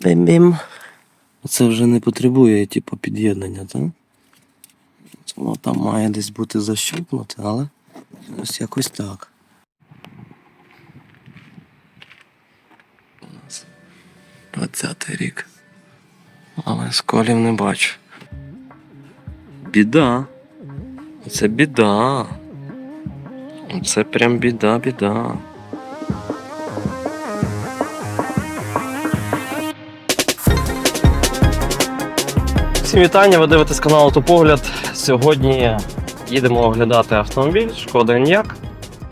Бім-бім. Це вже не потребує, типу, під'єднання, так? Воно там має десь бути защіпнуте, але ось якось так. 20 рік. Але сколів не бачу. Біда. Це біда. Це прям біда, біда. Всім вітання, ви дивитесь канал Автопогляд. Сьогодні їдемо оглядати автомобіль Шкода Enyaq.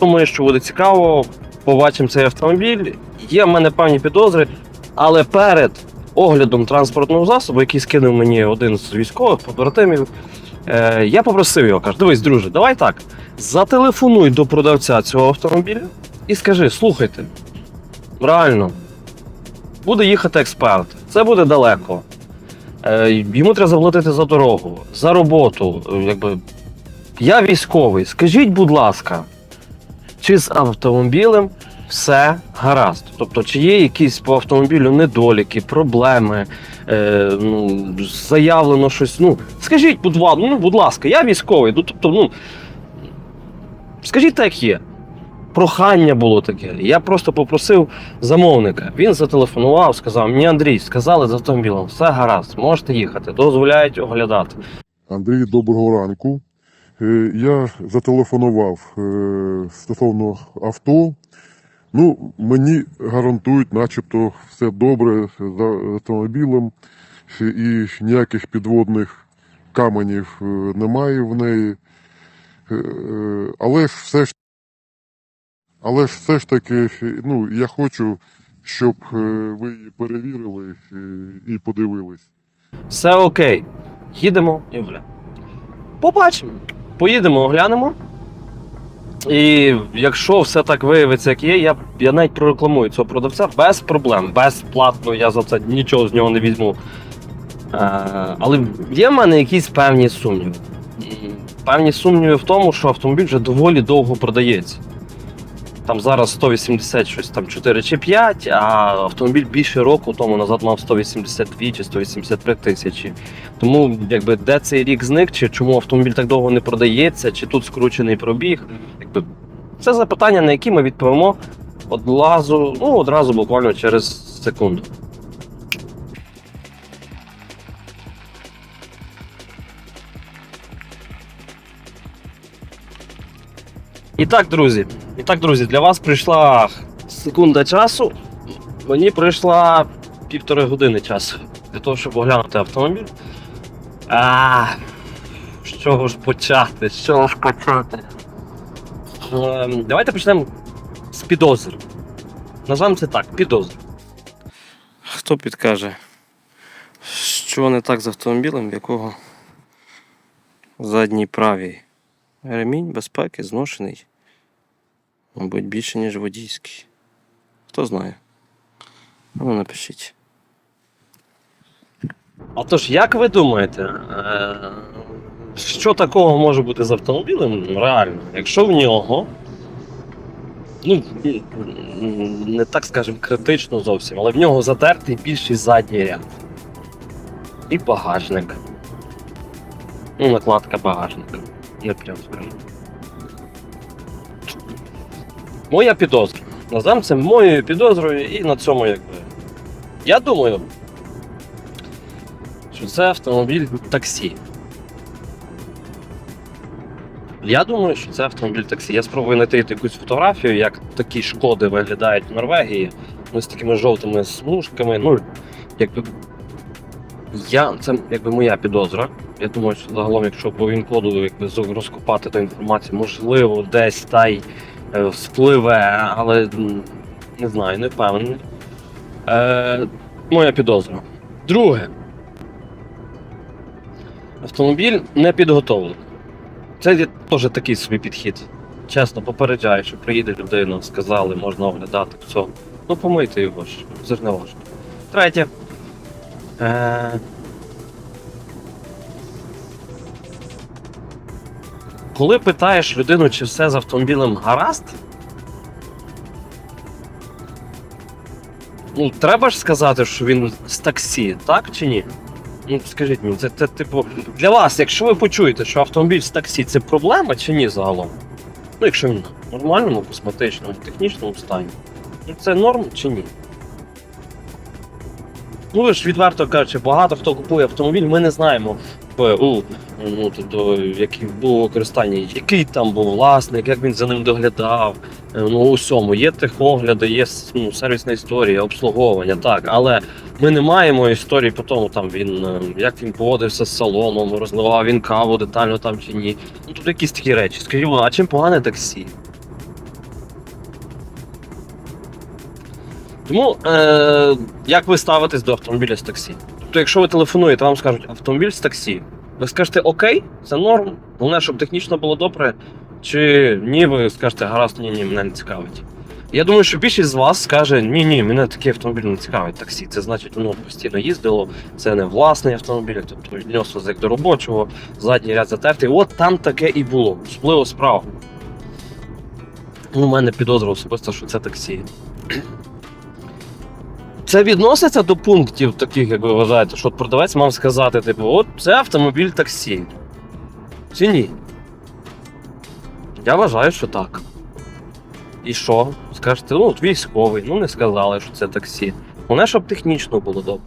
Думаю, що буде цікаво. Побачимо цей автомобіль. Є в мене певні підозри, але перед оглядом транспортного засобу, який скинув мені один з військових побратимів, е, я попросив його, кажу, дивись, друже, давай так. Зателефонуй до продавця цього автомобіля і скажи: слухайте, реально, буде їхати експерт, це буде далеко. Е, Йому треба заплатити за дорогу, за роботу. е, Якби. Я військовий. Скажіть, будь ласка, чи з автомобілем все гаразд? Тобто, чи є якісь по автомобілю недоліки, проблеми, е, ну, заявлено щось. Ну, скажіть, будь, ну, будь ласка, я військовий. Ну, тобто, ну, скажіть так, як є. Прохання було таке. Я просто попросив замовника. Він зателефонував, сказав: мені Андрій, сказали з автомобілем, все гаразд, можете їхати, дозволяють оглядати. Андрій, доброго ранку. Е, Я зателефонував е, стосовно авто. Ну, мені гарантують, начебто, все добре з автомобілем, і ніяких підводних каменів е, немає в неї. Але все ж, але ж все ж таки, ну, я хочу, щоб е, ви її перевірили і подивились. Все окей. Їдемо і оглянемо. Побачимо. Поїдемо, оглянемо. І якщо все так виявиться, як є, я, я навіть прорекламую цього продавця без проблем. Безплатно я за це нічого з нього не візьму. Е, але є в мене якісь певні сумніви. Певні сумніви в тому, що автомобіль вже доволі довго продається. Там зараз 180 щось там 4 чи 5, а автомобіль більше року тому назад мав 182 чи 183 тисячі. Тому якби де цей рік зник, чи чому автомобіль так довго не продається, чи тут скручений пробіг. Якби це запитання, на які ми відповімо одразу, ну одразу буквально через секунду. І так, друзі, так, друзі, для вас прийшла секунда часу. Мені прийшла півтори години часу для того, щоб оглянути автомобіль. А, з чого ж почати? З чого ж почати? Ем, давайте почнемо з підозр. Назвемо це так, підозр. Хто підкаже, що не так з автомобілем, в якого задній правій ремінь безпеки зношений? Мабуть, більше, ніж водійський. Хто знає? Ну, напишіть. А тож, як ви думаєте, е, що такого може бути з автомобілем реально, якщо в нього, ну, не так скажемо критично зовсім, але в нього затертий більший задній ряд. І багажник. Ну, накладка багажника. Я прям скажу. Моя підозра. Назвемо це моєю підозрою і на цьому якби. Я думаю, що це автомобіль таксі. Я думаю, що це автомобіль таксі. Я спробую знайти якусь фотографію, як такі шкоди виглядають в Норвегії. Ну, з такими жовтими смужками. Ну, якби. Я, це якби моя підозра. Я думаю, що загалом, якщо по він-коду якби, розкопати ту інформацію, можливо, десь та й е, спливе, але не знаю, не впевнений. Е, моя підозра. Друге. Автомобіль не підготовлений. Це теж такий собі підхід. Чесно, попереджаю, що приїде людина, сказали, можна оглядати все. Ну, помийте його ж, це важко. Третє. Е... Коли питаєш людину, чи все з автомобілем гаразд, ну, треба ж сказати, що він з таксі, так чи ні? Ну, скажіть мені, це, це типу, для вас, якщо ви почуєте, що автомобіль з таксі це проблема чи ні загалом? Ну, якщо він в нормальному, косметичному, технічному стані, ну це норм чи ні? Ж відверто кажучи, багато хто купує автомобіль, ми не знаємо, у, ну, тобто, яке було використання, який там був власник, як він за ним доглядав. Е, Ну, у всьому є техогляди, є ну, сервісна історія, обслуговування, так, але ми не маємо історії по тому, там він е, як він поводився з салоном, розливав він каву детально там чи ні. Ну тут якісь такі речі. Скажімо, а чим погане таксі? Тому е, як ви ставитесь до автомобіля з таксі? Тобто, якщо ви телефонуєте, вам скажуть автомобіль з таксі, ви скажете окей, це норм, головне, щоб технічно було добре, чи ні, ви скажете гаразд, ні, ні, мене не цікавить. Я думаю, що більшість з вас скаже: ні, ні, мене такий автомобіль не цікавить таксі. Це значить, воно постійно їздило, це не власний автомобіль, тобто відносилось як до робочого, задній ряд затертий. От там таке і було, особливо справа. Ну, У мене підозра особисто, що це таксі. Це відноситься до пунктів таких, як ви вважаєте, що продавець мав сказати, типу, от це автомобіль таксі. Чи ні? Я вважаю, що так. І що? Скажете, ну от військовий, ну не сказали, що це таксі. Головне, щоб технічно було добре.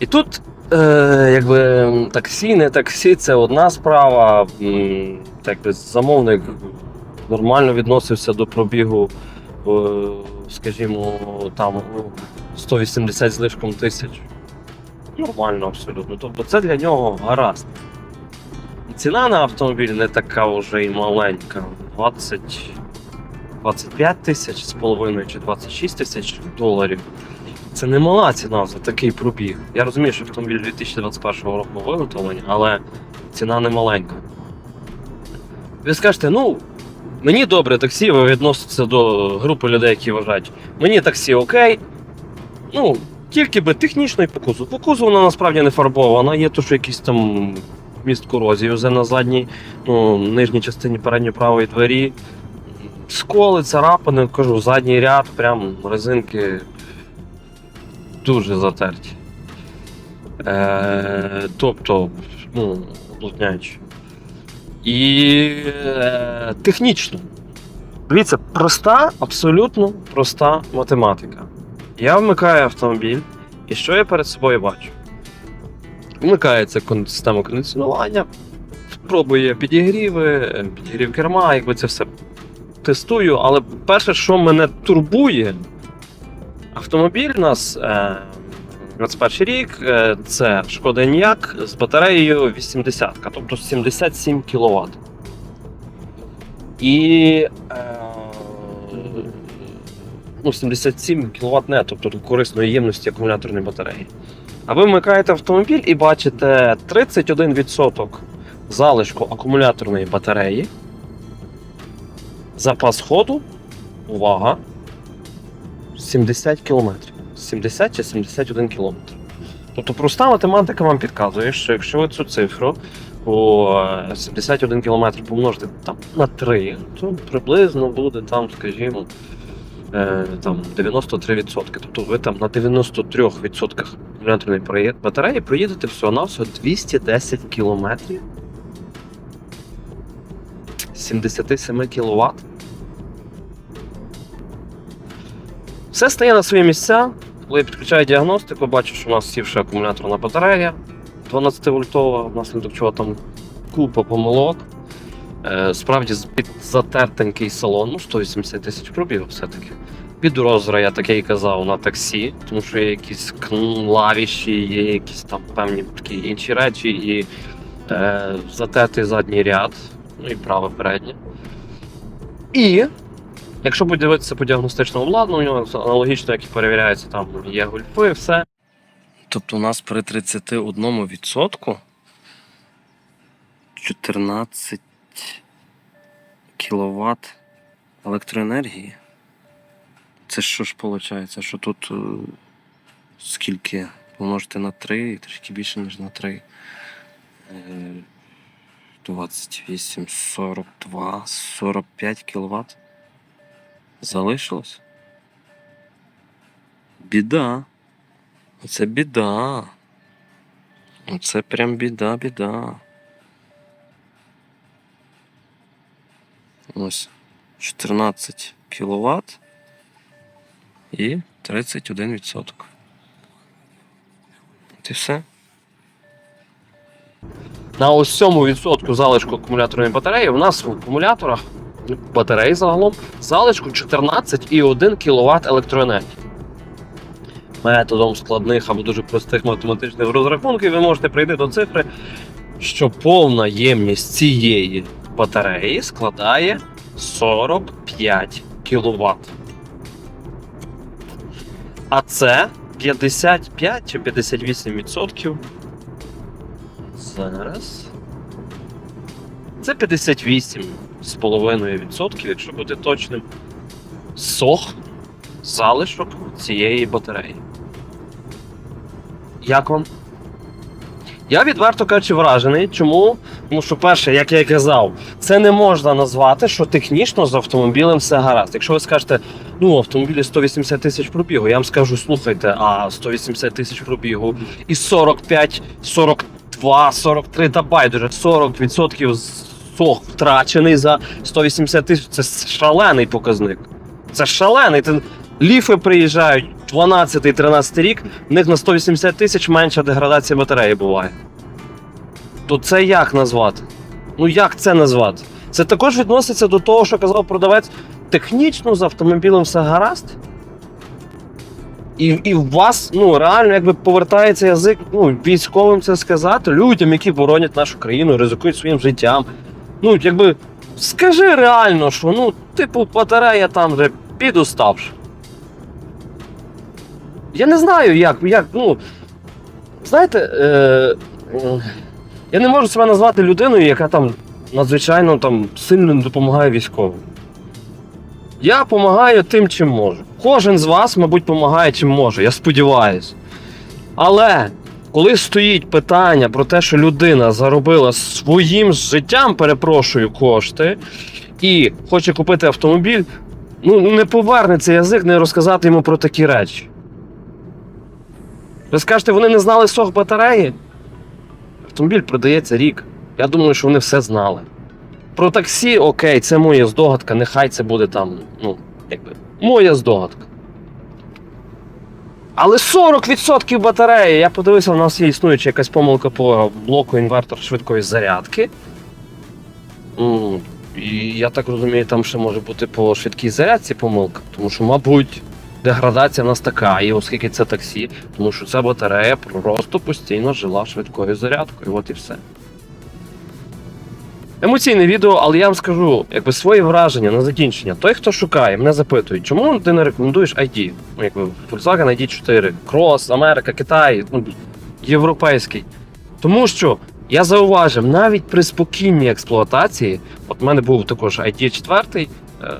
І тут, е, якби таксі, не таксі, це одна справа. Так би замовник нормально відносився до пробігу, е, скажімо, там ну, 180 з лишком тисяч. Нормально абсолютно. Тобто це для нього гаразд. Ціна на автомобіль не така вже і маленька. 20, 25 тисяч з половиною чи 26 тисяч доларів. Це не мала ціна за такий пробіг. Я розумію, що автомобіль 2021 року виготовлення, але ціна не маленька. Ви скажете, ну, мені добре таксі, ви відноситеся до групи людей, які вважають, мені таксі окей. Ну, тільки би технічно і по кузову вона насправді не фарбована, є то, що якийсь там міст корозії вже на задній, ну, нижній частині передньої правої двері. Сколи, царапини, кажу, задній ряд, прям резинки дуже затерті. Е, тобто, ну, блудняючи. І е, технічно. Дивіться, проста, абсолютно проста математика. Я вмикаю автомобіль, і що я перед собою бачу? Вмикається система кондиціонування, пробує підігріви, е, підігрів керма, якби це все тестую, але перше, що мене турбує, автомобіль у нас е, 21 рік, е, це Шкода Еніак з батареєю 80, тобто 77 кВт. І е, ну, 77 кВт не, тобто корисної ємності акумуляторної батареї. А ви вмикаєте автомобіль і бачите 31% залишку акумуляторної батареї. Запас ходу, увага, 70 км. 70 чи 71 км. Тобто проста математика вам підказує, що якщо ви цю цифру по е, 71 км помножити там, на 3, то приблизно буде там, скажімо, е, там 93%. Тобто ви там на 93% акумуляторної батареї проїдете всього-навсього 210 км. 77 кВт. Все стає на свої місця. Коли я підключаю діагностику, бачу, що у нас сівша акумуляторна батарея 12 вольтова, внаслідок чого там купа помилок. Е, справді під затертенький салон, ну 180 тисяч пробігу все-таки. Від розра я таке і казав на таксі, тому що є якісь клавіші, є якісь там певні такі інші речі, і е, затертий задній ряд, ну і праве переднє. І Якщо подивитися по діагностичному обладнанню, аналогічно, як і перевіряється, там є гульфи, все. Тобто у нас при 31% 14 кВт електроенергії. Це що ж виходить? Що тут е, скільки помножити на 3, трішки більше, ніж на 3. Е, 28, 42, 45 кВт залишилось. Біда. Це біда. Це прям біда, біда. Ось 14 кВт і 31%. От і все. На ось цьому відсотку залишку акумуляторної батареї у нас в акумуляторах батареї загалом залишку 14,1 кВт електроенергії. Методом складних або дуже простих математичних розрахунків ви можете прийти до цифри, що повна ємність цієї батареї складає 45 кВт. А це 55 чи 58%. Зараз. Це 58,5%, якщо бути точним. Сох залишок цієї батареї. Як вам? Я відверто кажучи вражений. Чому? Тому що, перше, як я і казав, це не можна назвати, що технічно з автомобілем все гаразд. Якщо ви скажете, ну, автомобілі 180 тисяч пробігу, я вам скажу, слухайте, а 180 тисяч пробігу і 45, 42, 43 та байдуже, 40% сох втрачений за 180 тисяч. Це шалений показник. Це шалений. Ти- Ліфи приїжджають 12-13 рік, в них на 180 тисяч менша деградація батареї буває. То це як назвати? Ну як це назвати? Це також відноситься до того, що казав продавець. Технічно з автомобілем все гаразд. І, і в вас ну, реально якби повертається язик ну, військовим це сказати, людям, які боронять нашу країну, ризикують своїм життям. Ну, якби скажи реально, що ну, типу, батарея там вже підуставши. Я не знаю, як, як ну. Знаєте, е, я не можу себе назвати людиною, яка там надзвичайно там сильно допомагає військовим. Я допомагаю тим, чим можу. Кожен з вас, мабуть, допомагає чим може, я сподіваюся. Але коли стоїть питання про те, що людина заробила своїм життям, перепрошую, кошти, і хоче купити автомобіль, ну не повернеться язик не розказати йому про такі речі. Ви скажете, вони не знали сох батареї? Автомобіль продається рік. Я думаю, що вони все знали. Про таксі, окей, це моя здогадка, нехай це буде там, ну, якби, моя здогадка. Але 40% батареї, я подивився, у нас є існуюча якась помилка по блоку інвертор швидкої зарядки. І я так розумію, там ще може бути по швидкій зарядці помилка, тому що, мабуть, деградація в нас така, і оскільки це таксі, тому що ця батарея просто постійно жила швидкою зарядкою, от і все. Емоційне відео, але я вам скажу, якби свої враження на закінчення. Той, хто шукає, мене запитують, чому ти не рекомендуєш ID? Ну, якби Volkswagen ID4, Cross, Америка, Китай, ну, європейський. Тому що я зауважив, навіть при спокійній експлуатації, от в мене був також ID4, е,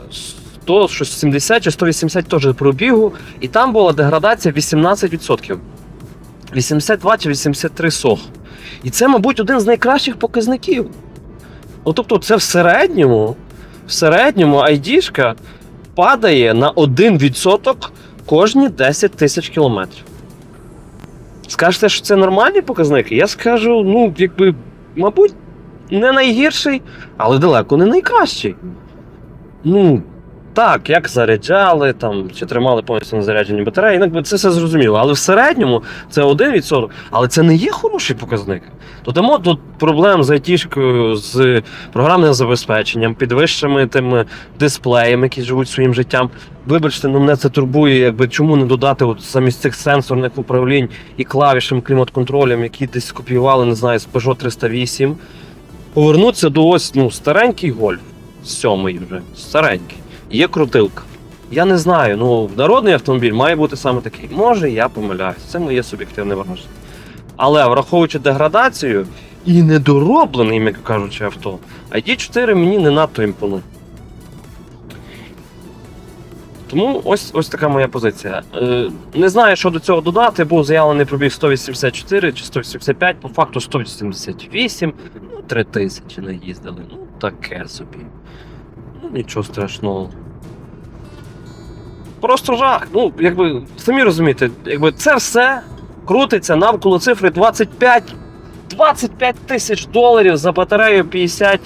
100, щось 70 чи 180 теж пробігу, і там була деградація 18%. 82 чи 83 сох. І це, мабуть, один з найкращих показників. Ну, тобто, це в середньому, в середньому айдішка падає на 1% кожні 10 тисяч кілометрів. Скажете, що це нормальні показники? Я скажу, ну, якби, мабуть, не найгірший, але далеко не найкращий. Ну, так, як заряджали, там, чи тримали повністю на зарядженні батареї, це все зрозуміло. Але в середньому це 1%, але це не є хороший показник. Тому тут проблем з айтішкою, з програмним забезпеченням, підвищеними тими дисплеями, які живуть своїм життям. Вибачте, ну мене це турбує, якби чому не додати от замість цих сенсорних управлінь і клавішем клімат-контролем, які десь скопіювали, не знаю, з Peugeot 308. Повернутися до ось ну, старенький гольф, сьомий вже, старенький. Є крутилка. Я не знаю, ну народний автомобіль має бути саме такий. Може, я помиляюсь, це моє суб'єктивне враження. Але враховуючи деградацію і недороблений, як кажучи, авто, ID4 мені не надто імпонує. Тому ось, ось така моя позиція. Е, не знаю, що до цього додати, був заявлений пробіг 184 чи 185, по факту 188, ну 3000 наїздили. Ну, таке собі. Ну, нічого страшного. Просто жах. Ну, якби, самі розумієте, якби це все крутиться навколо цифри 25, 25 тисяч доларів за батарею 50,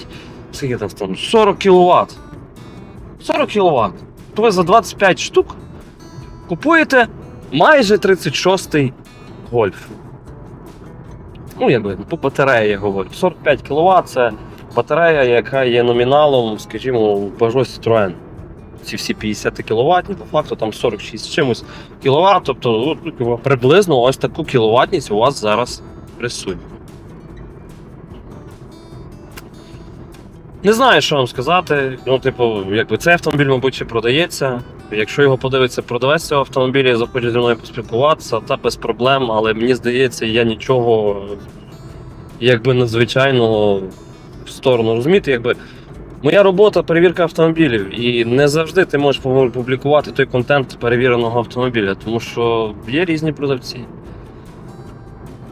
скільки там там, 40 кВт. 40 кВт. То ви за 25 штук купуєте майже 36-й гольф. Ну, якби по батареї я говорю. 45 кВт це батарея, яка є номіналом, скажімо, Peugeot Citroën. Ці всі 50 кВт, по факту там 46 з чимось кВт, тобто ну, приблизно ось таку кіловатність у вас зараз присутня. Не знаю, що вам сказати. Ну, типу, якби цей автомобіль, мабуть, ще продається. Якщо його подивиться продавець цього автомобіля захоче зі мною поспілкуватися, та без проблем, але мені здається, я нічого якби надзвичайно в сторону розумієте, якби. Моя робота перевірка автомобілів, і не завжди ти можеш публікувати той контент перевіреного автомобіля, тому що є різні продавці.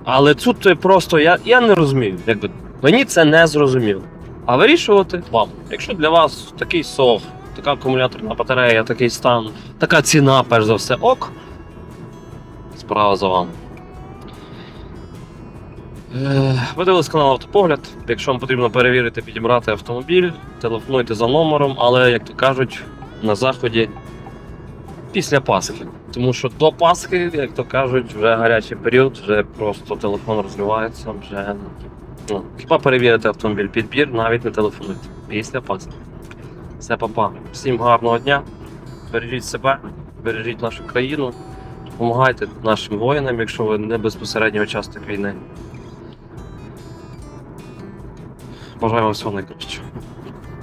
Але тут ти просто я, я не розумію. Якби, мені це не зрозуміло. А вирішувати вам. Якщо для вас такий сов, така акумуляторна батарея, такий стан, така ціна, перш за все, ок. Справа за вами. Е, Ви канал Автопогляд. Якщо вам потрібно перевірити, підібрати автомобіль, телефонуйте за номером, але, як то кажуть, на заході після Пасхи. Тому що до Пасхи, як то кажуть, вже гарячий період, вже просто телефон розривається, вже. Ну, хіба перевірити автомобіль підбір, навіть не телефонуйте. Після Пасхи. Все, папа. Всім гарного дня. Бережіть себе, бережіть нашу країну, допомагайте нашим воїнам, якщо ви не безпосередньо учасник війни. Бажаю вам всього найкращого.